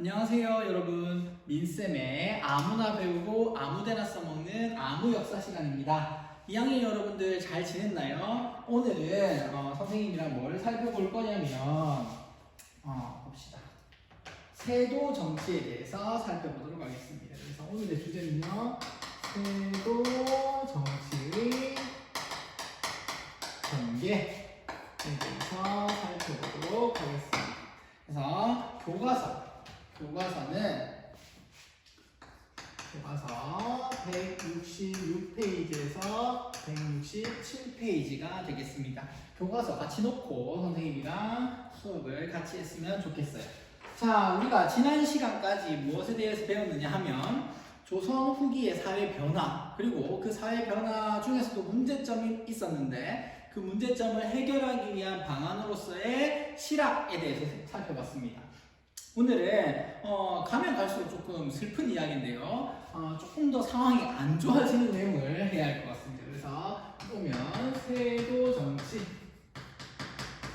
안녕하세요 여러분. 민쌤의 아무나 배우고 아무데나 써먹는 아무 역사 시간입니다. 2학년 여러분들 잘 지냈나요? 오늘은 어, 선생님이랑 뭘 살펴볼 거냐면 어, 봅시다. 세도 정치에 대해서 살펴보도록 하겠습니다. 그래서 오늘의 주제는요 세도 정치의 전개에 대해서 살펴보도록 하겠습니다. 그래서 교과서 교과서는 교과서 166페이지에서 167페이지가 되겠습니다. 교과서 같이 놓고 선생님이랑 수업을 같이 했으면 좋겠어요. 자, 우리가 지난 시간까지 무엇에 대해서 배웠느냐 하면 조선 후기의 사회 변화 그리고 그 사회 변화 중에서도 문제점이 있었는데 그 문제점을 해결하기 위한 방안으로서의 실학에 대해서 살펴봤습니다. 오늘은 어, 가면 갈수록 조금 슬픈 이야기인데요. 어, 조금 더 상황이 안 좋아지는 내용을 해야 할 것 같습니다. 그래서 보면 세도 정치,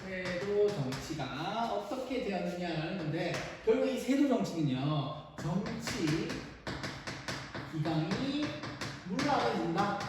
세도 정치가 어떻게 되었느냐라는 건데 결국 이 세도 정치는요 정치 기강이 문란해진다.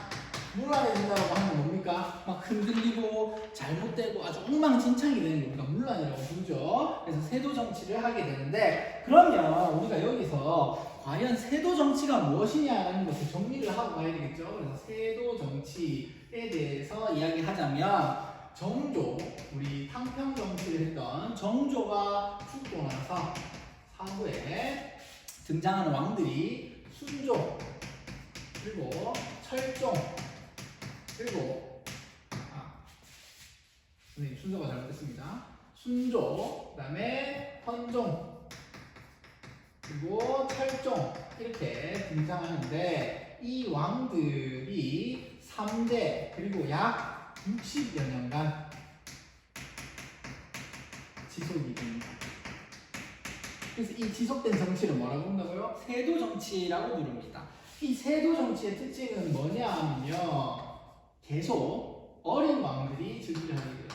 문란해진다라고 하면 뭡니 까? 막 흔들리고 잘못되고 아주 엉망진창이 되는 게 우리가 문란이라고 부르죠. 그래서 세도 정치를 하게 되는데 그러면 우리가 여기서 과연 세도 정치가 무엇이냐라는 것을 정리를 하고 가야 되겠죠. 그래서 세도 정치에 대해서 이야기하자면 정조 우리 탕평 정치를 했던 정조가 죽고 나서 사후에 등장하는 왕들이 순조 그리고 철종 그리고 아 선생님 순서가 잘못됐습니다. 순조 그 다음에 헌종 그리고 철종 이렇게 등장하는데 이 왕들이 3대 그리고 약 60여 년간 지속이 됩니다. 그래서 이 지속된 정치를 뭐라고 부른다고요? 세도 정치라고 부릅니다. 이 세도 정치의 특징은 뭐냐 하면요. 계속 어린 왕들이 즉위를 하게 돼요.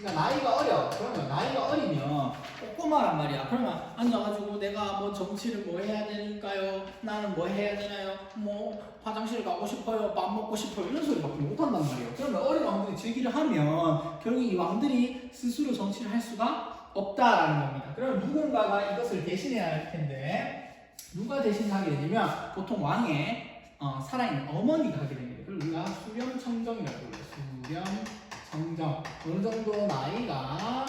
그러니까 나이가 어려. 그러면 나이가 어리면 꼬꼬마란 말이야. 그러면 앉아가지고 내가 뭐 정치를 뭐 해야 되니까요. 나는 뭐 해야 되나요? 뭐 화장실 가고 싶어요. 밥 먹고 싶어요. 이런 소리밖에 못한단 말이에요. 그러면 어린 왕들이 즉위를 하면 결국 이 왕들이 스스로 정치를 할 수가 없다라는 겁니다. 그러면 누군가가 이것을 대신해야 할 텐데 누가 대신 하게 되냐면 보통 왕의 어, 살아있는 어머니가 하게 됩니다. 그걸 우리가 수렴청정이라고 불러요. 수렴 청정. 어느 정도 나이가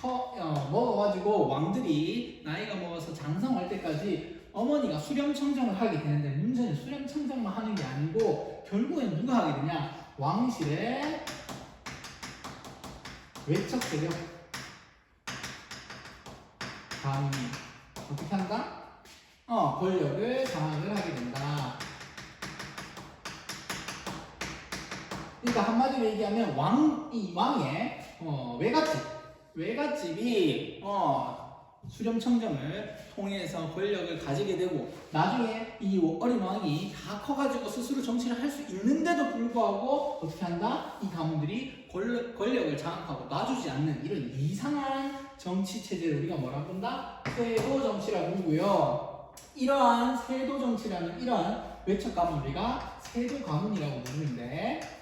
커, 어, 먹어가지고 왕들이 나이가 먹어서 장성할 때까지 어머니가 수렴청정을 하게 되는데 문제는 수렴청정만 하는 게 아니고 결국엔 누가 하게 되냐 왕실의 외척 세력 다음이 어떻게 한다? 어 권력을 장악을 하게 된다. 그러니까 한마디로 얘기하면 왕 이 왕의 어, 외갓집 외갓집이 어, 수렴청정을 통해서 권력을 가지게 되고 나중에 이 어린 왕이 다 커가지고 스스로 정치를 할 수 있는데도 불구하고 어떻게 한다? 이 가문들이 권력, 권력을 장악하고 놔주지 않는 이런 이상한 정치 체제를 우리가 뭐라 부른다? 세도 정치라고 부르고요. 이러한 세도 정치라는 이러한 외척 가문 우리가 세도 가문이라고 부르는데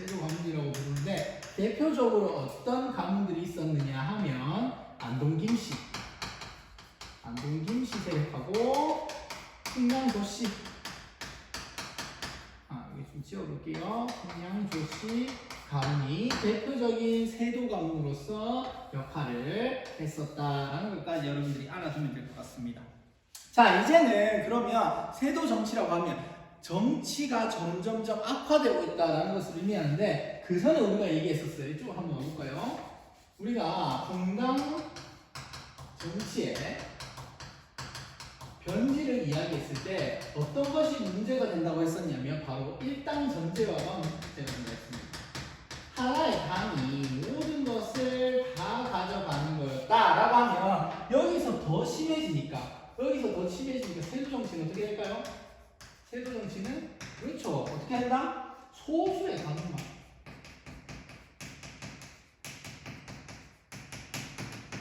세도 가문이라고 부르는데 대표적으로 어떤 가문들이 있었느냐 하면 안동김씨. 안동김씨 세력하고 풍량조씨. 아 여기 좀 지워볼게요. 풍량조씨 가문이 대표적인 세도 가문으로서 역할을 했었다라는 것까지 여러분들이 알아두면 될 것 같습니다. 자 이제는 그러면 세도 정치라고 하면 정치가 점점점 악화되고 있다는 것을 의미하는데 그 전에 우리가 얘기했었어요. 이쪽으로 한번 와볼까요? 우리가 동당 정치의 변질을 이야기했을 때 어떤 것이 문제가 된다고 했었냐면 바로 일당 전제화가 문제가 된다 했습니다. 하나의 당이 모든 것을 다 가져가는 거였다라고 하면 여기서 더 심해지니까 여기서 더 심해지니까 세도 정치는 어떻게 될까요? 세도 정치는 그렇죠. 어떻게 한다? 소수의 가문만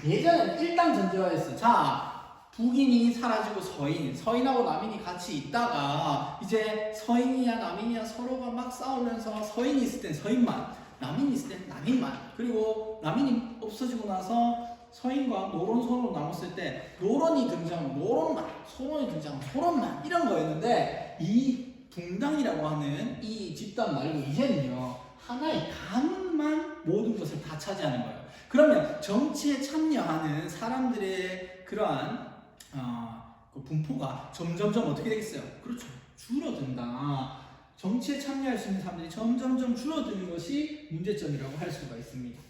예전에는 일당 전제화였어. 자, 북인이 사라지고 서인, 서인하고 남인이 같이 있다가 이제 서인이야 남인이야 서로가 막 싸우면서 서인이 있을 땐 서인만, 남인이 있을 땐 남인만. 그리고 남인이 없어지고 나서 서인과 노론 서로 남았을 때 노론이 등장하면 노론만, 소론이 등장하면 소론만 이런 거였는데 이 붕당이라고 하는 이 집단 말고 이제는요 하나의 가문만 모든 것을 다 차지하는 거예요. 그러면 정치에 참여하는 사람들의 그러한 어, 그 분포가 점점점 어떻게 되겠어요? 그렇죠. 줄어든다. 정치에 참여할 수 있는 사람들이 점점점 줄어드는 것이 문제점이라고 할 수가 있습니다.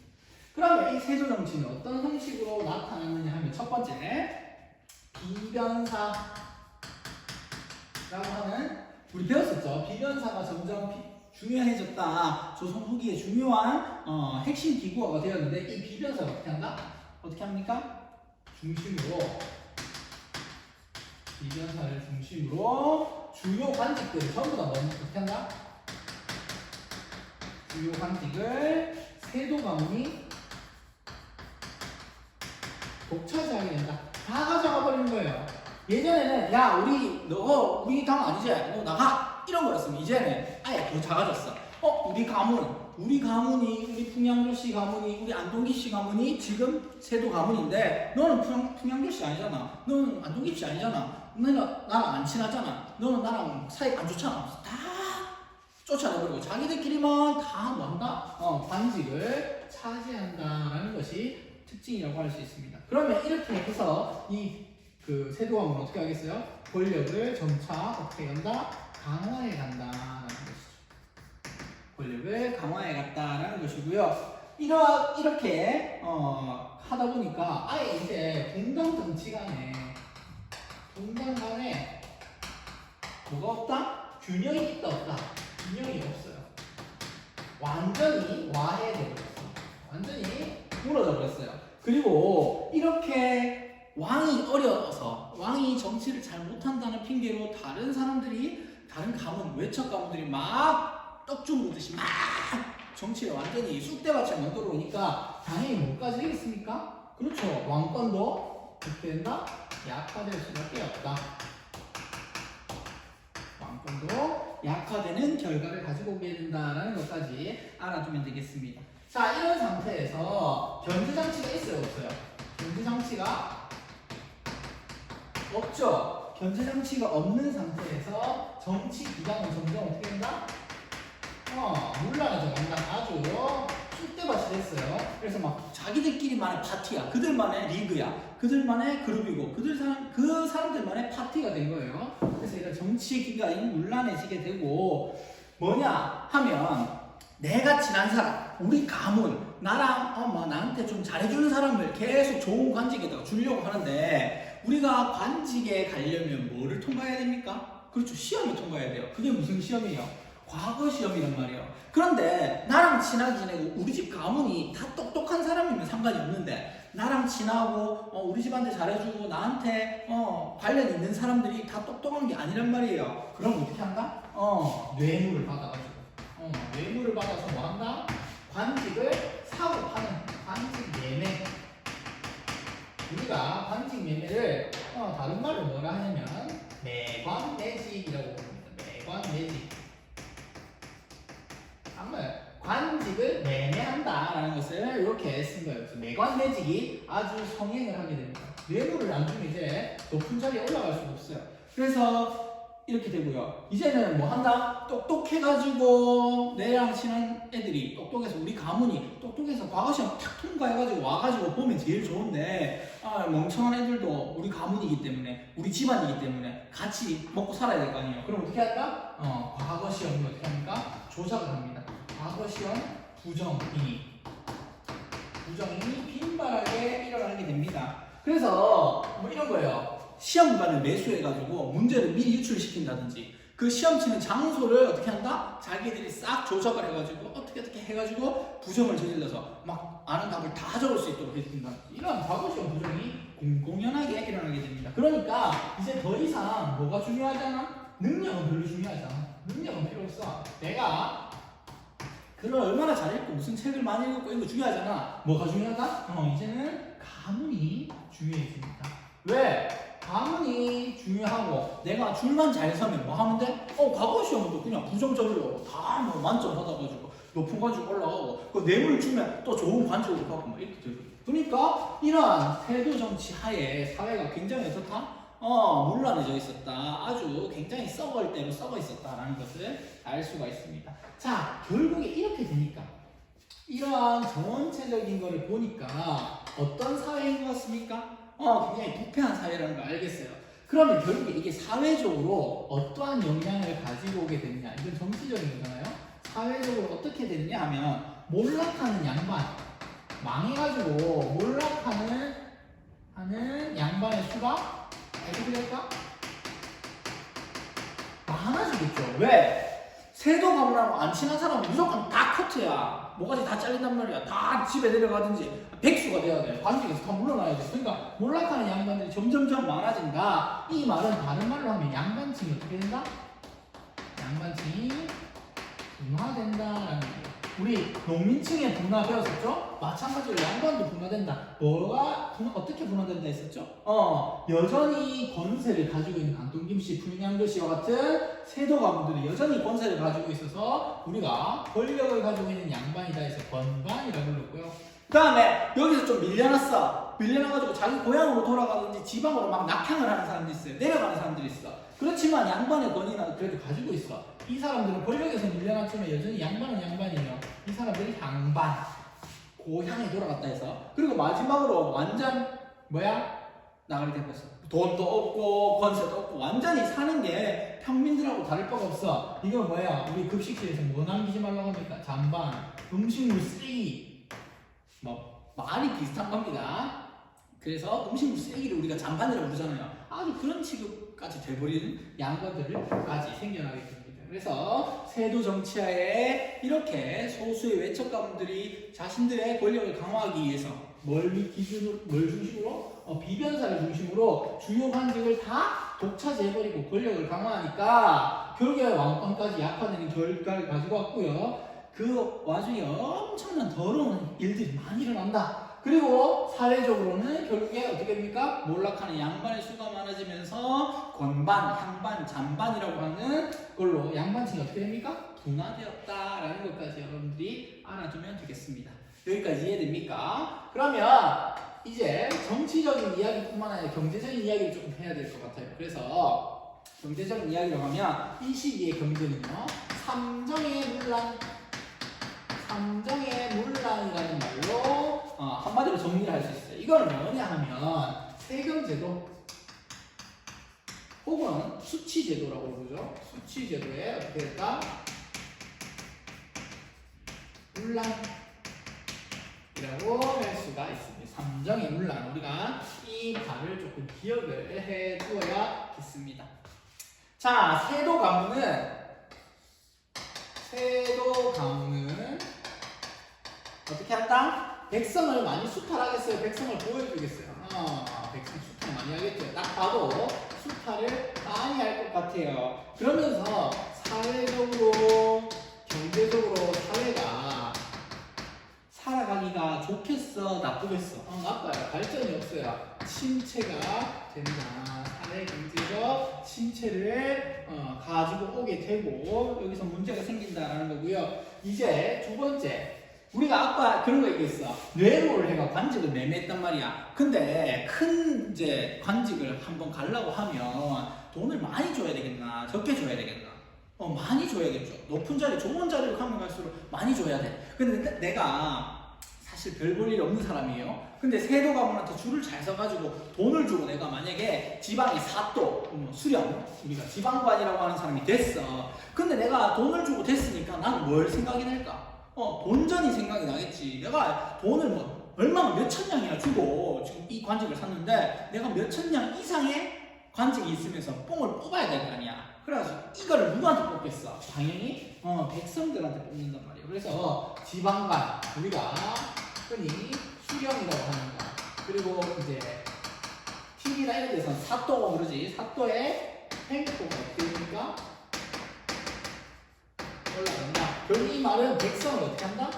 그러면 이 세조 정치는 어떤 형식으로 나타나느냐 하면 첫 번째 비변사라고 하는 우리 배웠었죠. 비변사가 점점 비- 중요해졌다. 조선 후기에 중요한 어, 핵심 기구어가 되었는데 이 비변사가 어떻게 한다? 어떻게 합니까? 중심으로 비변사를 중심으로 주요 관직들을 전부 다 넣는 어떻게 한다? 주요 관직을 세도 가문이 독차지하게 된다. 다 가져가 버리는 거예요. 예전에는 야 우리 너 우리 당 아니지? 너 나가 이런 거였으면 이제는 아예 더 작아졌어. 어 우리 가문 우리 가문이 우리 풍양조 씨 가문이 우리 안동기 씨 가문이 지금 세도 가문인데 너는 풍양, 풍양조 씨 아니잖아. 너는 안동기 씨 아니잖아. 너는 나랑 안 친하잖아. 너는 나랑 사이 안 좋잖아. 다 쫓아내버리고 자기들끼리만 다 뭐한다? 어 관직을 차지한다라는 것이 특징이라고 할 수 있습니다. 그러면 이렇게 해서 이 그 세도왕은 어떻게 하겠어요? 권력을 점차 어떻게 간다? 강화해 간다라는 것이죠. 권력을 강화해 갔다라는 것이고요. 이러, 이렇게 어, 하다 보니까 아예 이제 동당 정치 간에 동당 간에 뭐가 없다? 균형이 있다 없다? 균형이 없어요. 완전히 와해돼 버렸어. 완전히 무너져 버렸어요. 그리고 이렇게 왕이 어려서 왕이 정치를 잘 못한다는 핑계로 다른 사람들이 다른 가문 외척 가문들이 막 떡좀 묻듯이 막 정치에 완전히 쑥대밭을 만들어 오니까 당연히 뭐까지 되겠습니까? 그렇죠. 왕권도 어떻게 된다? 약화될 수밖에 없다. 왕권도 약화되는 결과를 가지고 오게 된다라는 것까지 알아두면 되겠습니다. 자, 이런 상태에서 견제 장치가 있어요, 없어요? 견제 장치가 없죠. 견제 장치가 없는 상태에서 정치 기강은 점점 어떻게 된다? 어, 물란해져 간다. 아주 쑥대밭이 됐어요. 그래서 막 자기들끼리만의 파티야. 그들만의 리그야. 그들만의 그룹이고, 그들 사람, 그 사람들만의 파티가 된 거예요. 그래서 이런 정치 기강이 물란해지게 되고, 뭐냐 하면, 내가 친한 사람, 우리 가문, 나랑, 어, 뭐, 나한테 좀 잘해주는 사람을 계속 좋은 관직에다가 주려고 하는데, 우리가 관직에 가려면 뭐를 통과해야 됩니까? 그렇죠. 시험을 통과해야 돼요. 그게 무슨 시험이에요? 과거 시험이란 말이에요. 그런데 나랑 친하게 지내고 우리 집 가문이 다 똑똑한 사람이면 상관이 없는데 나랑 친하고 어, 우리 집한테 잘해주고 나한테 어, 관련 있는 사람들이 다 똑똑한 게 아니란 말이에요. 그럼 어떻게 한다? 어, 뇌물을 받아가지고 어, 뇌물을 받아서 뭐 한다? 관직을 사고 파는 관직 매매. 우리가 관직 매매를 어, 다른 말로 뭐라 하냐면 매관 매직이라고 부릅니다. 매관 매직. 정말 관직을 매매한다라는 것을 이렇게 쓴 거예요. 매관 매직이 아주 성행을 하게 됩니다. 뇌물을 안 주면 이제 높은 자리에 올라갈 수가 없어요. 그래서 이렇게 되고요. 이제는 뭐 한다? 똑똑해가지고 내랑 친한 애들이 똑똑해서 우리 가문이 똑똑해서 과거 시험 탁 통과해가지고 와가지고 보면 제일 좋은데 아, 멍청한 애들도 우리 가문이기 때문에 우리 집안이기 때문에 같이 먹고 살아야 될 거 아니에요. 그럼 어떻게 할까? 어, 과거 시험을 어떻게 합니까? 조작을 합니다. 과거 시험 부정행위 부정행위 빈발하게 일어나게 됩니다. 그래서 뭐 이런 거예요. 시험관을 매수해가지고 문제를 미리 유출시킨다든지 그 시험 치는 장소를 어떻게 한다? 자기들이 싹 조작을 해가지고 어떻게 어떻게 해가지고 부정을 저질러서 막 아는 답을 다 적을 수 있도록 해준다. 이런 과거 시험 부정이 공공연하게 일어나게 됩니다. 그러니까 이제 더 이상 뭐가 중요하잖아? 능력은 별로 중요하지 않아. 능력은 필요 없어. 내가 글을 얼마나 잘 읽고 무슨 책을 많이 읽고 이거 중요하잖아. 뭐가 중요하다? 어, 이제는 가문 중요해집니다. 왜? 가문이 중요하고 내가 줄만 잘 서면 뭐 하면 돼? 어 과거 시험도 그냥 부정적으로 다 뭐 만점 받아가지고 높은 관직 올라가고 그 뇌물 주면 또 좋은 관직으로 가고 막 이렇게 되고 그러니까 이러한 태도 정치 하에 사회가 굉장히 어떻다? 어 문란해져 있었다 아주 굉장히 썩을 대로 썩어 있었다라는 것을 알 수가 있습니다 자 결국에 이렇게 되니까 이러한 전체적인 거를 보니까 어떤 사회인 것 같습니까? 어, 굉장히 부패한 사회라는 걸 알겠어요. 그러면 결국에 이게 사회적으로 어떠한 영향을 가지고 오게 되느냐? 이건 정치적인 거잖아요. 사회적으로 어떻게 되느냐 하면 몰락하는 양반, 망해가지고 몰락하는 하는 양반의 수가 어떻게 될까? 많아지겠죠. 왜? 세도 가문하고 안 친한 사람은 무조건 다 커트야. 뭐가지 다 잘린단 말이야. 다 집에 내려가든지 백수가 돼야 돼. 관직에서 다 물러나야 돼. 그러니까 몰락하는 양반들이 점점점 많아진다. 이 말은 다른 말로 하면 양반층이 어떻게 된다? 양반층이 분화된다라는 거예요. 우리 농민층의 분화 배웠었죠? 마찬가지로 양반도 분화된다. 뭐가 분화, 어떻게 분화된다 했었죠? 어 여전히 권세를 가지고 있는 강동김씨, 풍양조씨와 같은 세도 가문들이 여전히 권세를 가지고 있어서 우리가 권력을 가지고 있는 양반이다 해서 권반이라고 불렀고요. 그 다음에 여기서 좀 밀려났어. 밀려나가지고 자기 고향으로 돌아가든지 지방으로 막 낙향을 하는 사람들이 있어요. 내려가는 사람들이 있어. 그렇지만 양반의 권위는 그래도 가지고 있어. 이 사람들은 권력에서 밀려났지만 여전히 양반은 양반이에요. 이 사람들이 양반. 고향에 돌아갔다 해서. 그리고 마지막으로 완전 뭐야? 나가리 됐어. 돈도 없고 권세도 없고 완전히 사는 게 평민들하고 다를 바가 없어. 이건 뭐야? 우리 급식실에서 뭐 남기지 말라고 합니까? 잔반, 음식물 쓰레기. 뭐 말이 비슷한 겁니다. 그래서 음식물 쓰레기를 우리가 잔반이라고 부르잖아요. 아주 그런 취급까지 돼버리는 양반들까지 생겨나게 됩니다. 그래서 세도 정치하에 이렇게 소수의 외척 가문들이 자신들의 권력을 강화하기 위해서 뭘 기준으로, 뭘 중심으로? 어, 비변사를 중심으로 주요 관직을 다 독차지해버리고 권력을 강화하니까 결국에 왕권까지 약화되는 결과를 가지고 왔고요. 그 와중에 엄청난 더러운 일들이 많이 일어난다. 그리고 사회적으로는 결국에 어떻게 됩니까? 몰락하는 양반의 수가 많아지면서 권반, 향반, 잔반이라고 하는 걸로 양반층이 어떻게 됩니까? 분화되었다라는 것까지 여러분들이 알아두면 되겠습니다. 여기까지 이해됩니까? 그러면 이제 정치적인 이야기뿐만 아니라 경제적인 이야기를 조금 해야 될 것 같아요. 그래서 경제적인 이야기로 가면 이 시기의 경제는요, 삼정의 문란, 삼정의 문란이라는 말로 어, 한마디로 정리를 할 수 있어요. 이걸 뭐냐 하면 세금제도 혹은 수치제도라고 부르죠. 수치제도에 어떻게 될까? 문란이라고 할 수가 있습니다. 삼정의 문란 우리가 이 말을 조금 기억을 해 두어야겠습니다. 자, 세도 가문은 세도 가문은 어떻게 한다? 백성을 많이 수탈하겠어요. 백성을 보여주겠어요. 어, 백성 수탈 많이 하겠죠. 딱 봐도 수탈을 많이 할 것 같아요. 그러면서 사회적으로, 경제적으로 사회가 살아가기가 좋겠어, 나쁘겠어? 어, 나빠요. 발전이 없어요. 침체가 된다. 사회 경제적 침체를 어, 가지고 오게 되고 여기서 문제가 생긴다라는 거고요. 이제 두 번째. 우리가 아까 그런 거 얘기했어. 뇌로를 해가 관직을 매매했단 말이야. 근데 큰 이제 관직을 한번 가려고 하면 돈을 많이 줘야 되겠나? 적게 줘야 되겠나? 어, 많이 줘야겠죠. 높은 자리, 좋은 자리로 가면 갈수록 많이 줘야 돼. 근데 내- 내가 사실 별 볼 일 없는 사람이에요. 근데 세도 가문한테 줄을 잘 서가지고 돈을 주고 내가 만약에 지방이 사도, 뭐 수령, 우리가 지방관이라고 하는 사람이 됐어. 근데 내가 돈을 주고 됐으니까 난 뭘 생각이 날까? 어, 본전이 생각이 나겠지. 내가 돈을 뭐 얼마나 몇천 냥이나 주고 지금 이 관직을 샀는데 내가 몇천 냥 이상의 관직이 있으면서 뽕을 뽑아야 될 거 아니야. 그래서 이거를 누구한테 뽑겠어? 당연히 어, 백성들한테 뽑는단 말이에요. 그래서 지방관 우리가 흔히 수령이라고 하는 거 그리고 이제 TV나 이런 데서 사또가 그러지 사또의 행복가 어떻게 됩니까? 올라간다. 결국 이 말은 백성을 어떻게 한다?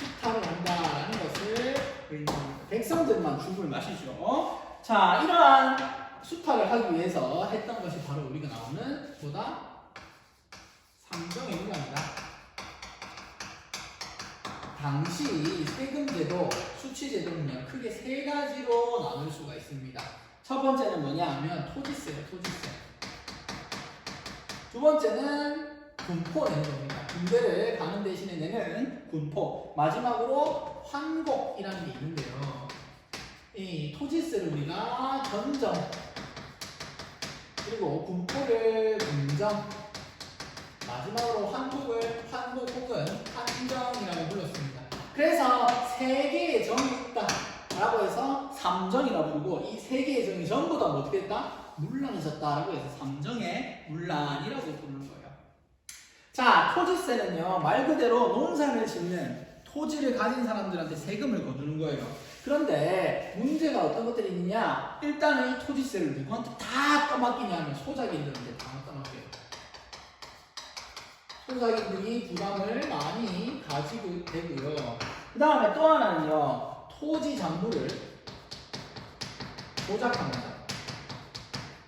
수탈을 한다라는 것을 의미합니다. 백성들만 죽을 마시죠. 자, 이러한 수탈을 하기 위해서 했던 것이 바로 우리가 나오는 보다 삼정의 문화입니다. 당시 세금제도, 수치제도는요, 크게 세 가지로 나눌 수가 있습니다. 첫 번째는 뭐냐 하면 토지세예요, 토지세. 두 번째는 군포 내는 겁니다. 군대를 가는 대신에 내는 군포. 마지막으로 환곡이라는 게 있는데요. 이 토지세를 우리가 전정 그리고 군포를 군정 마지막으로 환곡을 환곡 혹은 한정이라고 불렀습니다. 그래서 세 개의 정이 있다 라고 해서 삼정이라고 부르고 이 세 개의 정이 전부 다 어떻게 했다? 문란해졌다라고 해서 삼정의 문란이라고 부르는 거예요. 자, 토지세는요 말 그대로 농사를 짓는 토지를 가진 사람들한테 세금을 거두는 거예요. 그런데 문제가 어떤 것들이 있느냐? 일단은 이 토지세를 누구한테 다 떠맡기냐 하면 소작인들한테 다 떠맡겨요. 소작인들이 부담을 많이 가지고 되고요. 그 다음에 또 하나는요, 토지 장부를 조작합니다.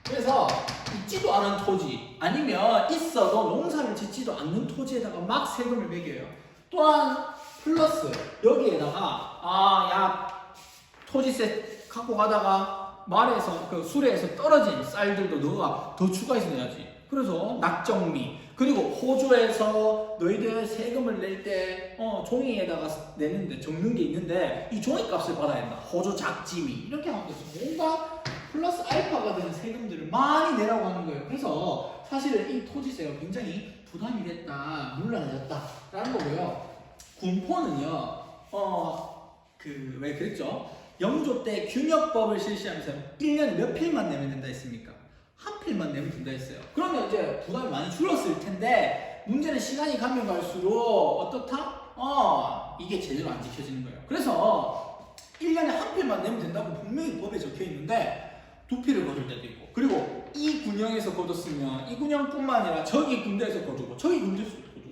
그래서 있지도 않은 토지, 아니면 있어도 농사를 짓지도 않는 토지에다가 막 세금을 매겨요. 또한 플러스 여기에다가 아, 야, 토지세 갖고 가다가 말에서 그 수레에서 떨어진 쌀들도 너가 더 추가해서 내야지. 그래서 낙정미 그리고 호주에서 너희들 세금을 낼때 어, 종이에다가 내는데 적는 게 있는데 이 종이 값을 받아야 된다. 호주 작지미 이렇게 하는 거죠. 뭔가 플러스 알파가 되는 세금들을 많이 내라고 하는 거예요. 그래서 사실은 이 토지세가 굉장히 부담이 됐다, 물란해졌다 라는 거고요. 군포는요, 어, 그, 왜 그랬죠? 영조 때 균역법을 실시하면서 1년에 몇 필만 내면 된다 했습니까? 한 필만 내면 된다 했어요. 그러면 이제 부담이 많이 줄었을 텐데, 문제는 시간이 가면 갈수록 어떻다? 어, 이게 제대로 안 지켜지는 거예요. 그래서 1년에 한 필만 내면 된다고 분명히 법에 적혀 있는데, 두 필을 거둘 때도 있고, 그리고 이 군영에서 거뒀으면 이 군영뿐만 아니라 저기 군대에서 거두고, 저기 군대에서 거두고,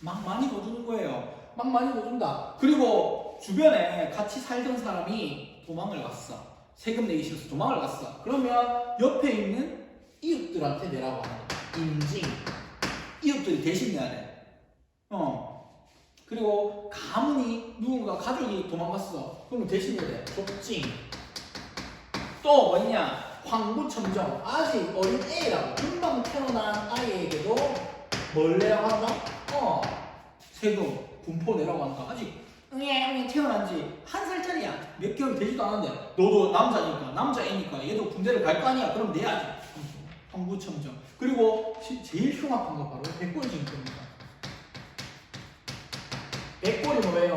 막 많이 거두는 거예요. 막 많이 거둔다. 그리고 주변에 같이 살던 사람이 도망을 갔어. 세금 내기 싫어서 도망을 갔어. 그러면 옆에 있는 이웃들한테 내라고 하는. 인징. 이웃들이 대신 내야 돼. 어. 그리고 가문이 누군가 가족이 도망갔어. 그러면 대신 내야 돼. 족징. 또 뭐냐? 황구천정. 아직 어린 애라고. 금방 태어난 아이에게도 뭘 내라고 한다? 어. 세금, 분포 내라고 하니까 아직 응애 태어난 지 한 살짜리야. 몇 개월 되지도 않았는데 너도 남자니까 남자애니까 얘도 군대를 갈 거 아니야. 그럼 내야지. 황구천정. 그리고 시- 제일 흉악한 거 바로 백골징표입니다. 백골이 뭐예요?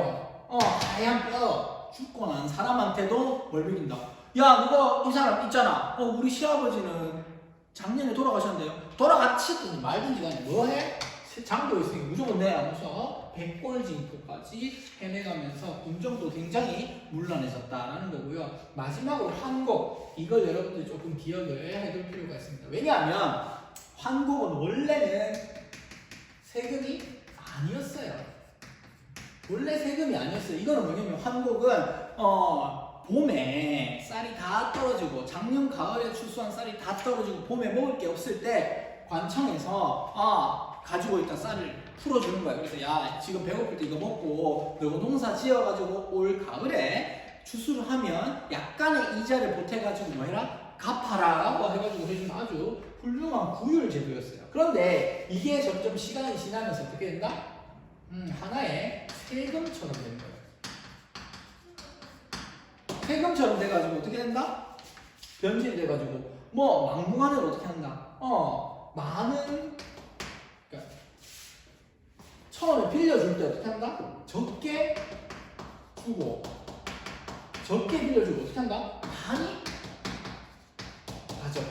어 하얀 뼈 죽고 난 사람한테도 뭘 먹인다. 야 누가 이 사람 있잖아. 어 우리 시아버지는 작년에 돌아가셨는데요. 돌아가시든지 말든지 간에 뭐 해? 장도 있으니 무조건 내 하면서 백골징표까지 해내가면서 군정도 굉장히 문란해졌다라는 거고요. 마지막으로 환곡 이걸 여러분들이 조금 기억을 해둘 필요가 있습니다. 왜냐하면 환곡은 원래는 세금이 아니었어요. 원래 세금이 아니었어요. 이거는 뭐냐면 환곡은 어 봄에 쌀이 다 떨어지고 작년 가을에 추수한 쌀이 다 떨어지고 봄에 먹을 게 없을 때 관청에서 아 가지고 있던 쌀을 풀어주는 거예요. 그래서 야 지금 배고플 때 이거 먹고 너가 농사 지어가지고 올 가을에 추수를 하면 약간의 이자를 보태가지고 뭐 해라 갚아라라고 해가지고 해주는 아주 훌륭한 구휼 제도였어요. 그런데 이게 점점 시간이 지나면서 어떻게 된다? 음, 하나의 세금처럼 되는 거예요. 세금처럼 돼가지고 어떻게 된다? 변질이 돼가지고 뭐 막무가내로 어떻게 한다? 어 많은 그러니까 처음에 빌려줄 때 어떻게 한다? 적게 주고 적게 빌려주고 어떻게 한다? 많이 가져가.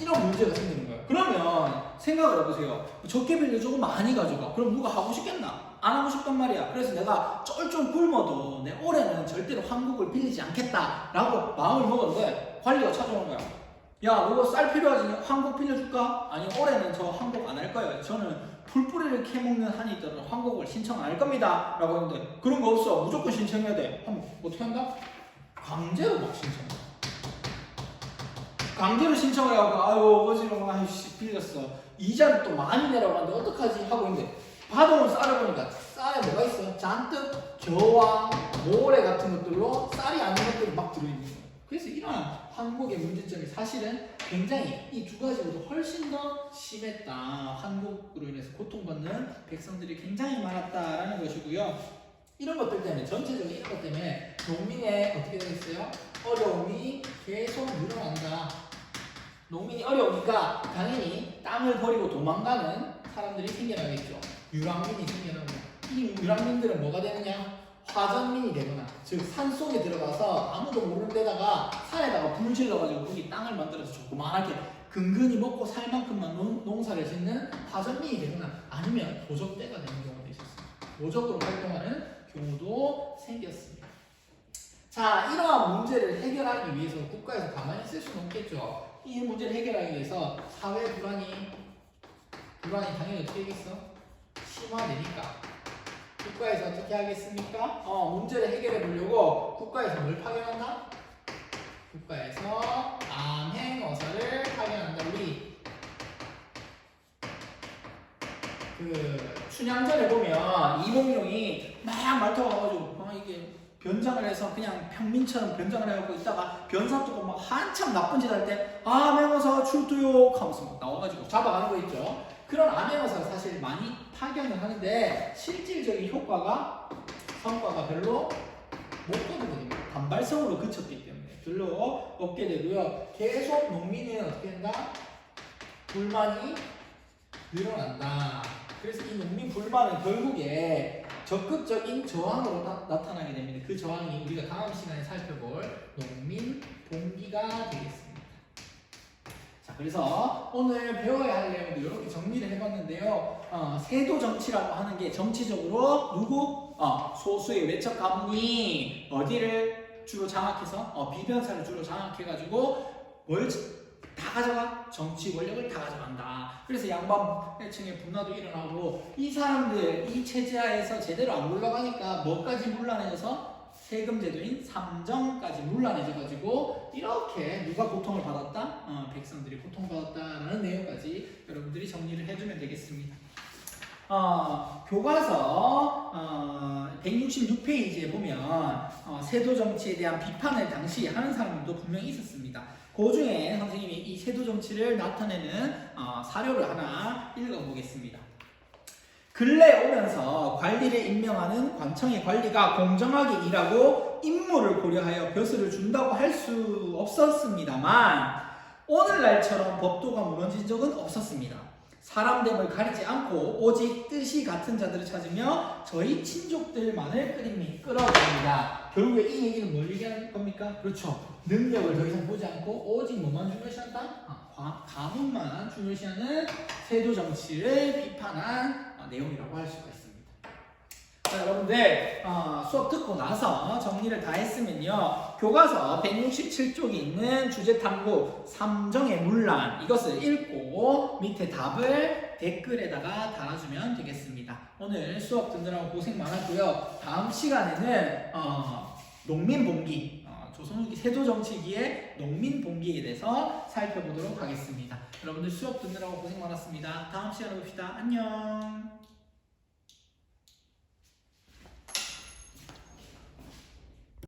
이런 문제가 생기는 거예요. 그러면 생각을 해보세요. 적게 빌려주고 많이 가져가. 그럼 누가 하고 싶겠나? 안 하고 싶단 말이야. 그래서 내가 쫄쫄 굶어도 내 올해는 절대로 한국을 빌리지 않겠다라고 마음을 먹었는데 관리가 찾아오는 거야. 야, 너가 쌀 필요하지? 한국 빌려줄까? 아니, 올해는 저 한국 안 할 거예요. 저는 풀뿌리를 캐먹는 한이 있더라도 환곡을 신청 안 할 겁니다. 라고 했는데 그런 거 없어. 무조건 신청해야 돼. 하면 어떻게 한다? 강제로 막 신청해. 강제로 신청을 해갖고 아유 어지러워 아이씨 빌렸어. 이자를 또 많이 내라고 하는데 어떡하지 하고 있는데 받아온 쌀을 보니까 쌀에 뭐가 있어? 잔뜩 겨와 모래 같은 것들로 쌀이 아닌 것들이 막 들어있는 거예요. 그래서 이런 한국의 문제점이 사실은 굉장히 이 두 가지보다 훨씬 더 심했다. 한국으로 인해서 고통받는 백성들이 굉장히 많았다라는 것이고요. 이런 것들 때문에 전체적으로 이런 것 때문에 농민의 어떻게 되겠어요? 어려움이 계속 늘어난다. 농민이 어려우니까 당연히 땅을 버리고 도망가는 사람들이 생겨나겠죠. 유랑민이 생겨나고 이 유랑민들은 뭐가 되느냐? 화전민이 되거나 즉 산 속에 들어가서 아무도 모르는 데다가 산에다가 불 질러가지고 거기 땅을 만들어서 조그만하게 근근히 먹고 살 만큼만 농, 농사를 짓는 화전민이 되거나 아니면 도적대가 되는 경우도 있었습니다. 도적으로 활동하는 경우도 생겼습니다. 자, 이러한 문제를 해결하기 위해서 국가에서 가만히 있을 수는 없겠죠. 이 문제를 해결하기 위해서 사회 불안이 불안이 당연히 어떻게 되겠어? 심화되니까 국가에서 어떻게 하겠습니까? 어, 문제를 해결해 보려고 국가에서 뭘 파견한다? 국가에서 암행어사를 파견한다. 우리 그 춘향전에 보면 이몽룡이 막 말타고 가가지고 막 이게 변장을 해서 그냥 평민처럼 변장을 해갖고 있다가 변사 두고 막 한참 나쁜 짓 할때 암행어사 출두요 하면서 막 나와가지고 잡아가는 거 있죠. 그런 암행어사가 사실 많이 파견을 하는데 실질적인 효과가 성과가 별로 못 거두거든요. 단발성으로 그쳤기 때문에 별로 없게 되고요. 계속 농민은 어떻게 된다? 불만이 늘어난다. 그래서 이 농민 불만은 결국에 적극적인 저항으로 나, 나타나게 됩니다. 그 저항이 우리가 다음 시간에 살펴볼 농민 동기가 되겠습니다. 자, 그래서 오늘 배워야 할 내용도 이렇게 정리를 해봤는데요. 어, 세도 정치라고 하는 게 정치적으로 누구? 어, 소수의 외척 가문이 어디를 주로 장악해서 어, 비변사를 주로 장악해가지고 뭘 다 가져가 정치 권력을 다 가져간다. 그래서 양반층의 분화도 일어나고 이 사람들 이 체제하에서 제대로 안 물러가니까 뭐까지 물러내져서 세금 제도인 삼정까지 물러내져 가지고 이렇게 누가 고통을 받았다? 어, 백성들이 고통받았다라는 내용까지 여러분들이 정리를 해주면 되겠습니다. 어, 교과서 어, 166페이지에 보면 어, 세도 정치에 대한 비판을 당시 하는 사람들도 분명히 있었습니다. 그 중에 선생님이 이 세도 정치를 나타내는 어, 사료를 하나 읽어보겠습니다. 근래 오면서 관리를 임명하는 관청의 관리가 공정하게 일하고 임무를 고려하여 벼슬을 준다고 할 수 없었습니다만 오늘날처럼 법도가 무너진 적은 없었습니다. 사람됨을 가리지 않고 오직 뜻이 같은 자들을 찾으며 저희 친족들만을 끌입니 끌어들입니다. 결국에 이 얘기는 뭘 얘기하는 겁니까? 그렇죠. 능력을 더 이상 보지 않고 오직 뭐만 중요시한다? 아, 과- 가문만 중요시하는 세도 정치를 비판한 어, 내용이라고 할 수가 있습니다. 자, 여러분들 어, 수업 듣고 나서 정리를 다 했으면요 교과서 167쪽에 있는 주제 탐구 삼정의 문란 이것을 읽고 밑에 답을 댓글에다가 달아주면 되겠습니다. 오늘 수업 듣느라고 고생 많았고요. 다음 시간에는 어, 농민봉기 어, 조선후기 세조정치기의 농민봉기에 대해서 살펴보도록 하겠습니다. 여러분들 수업 듣느라고 고생 많았습니다. 다음 시간에 봅시다. 안녕.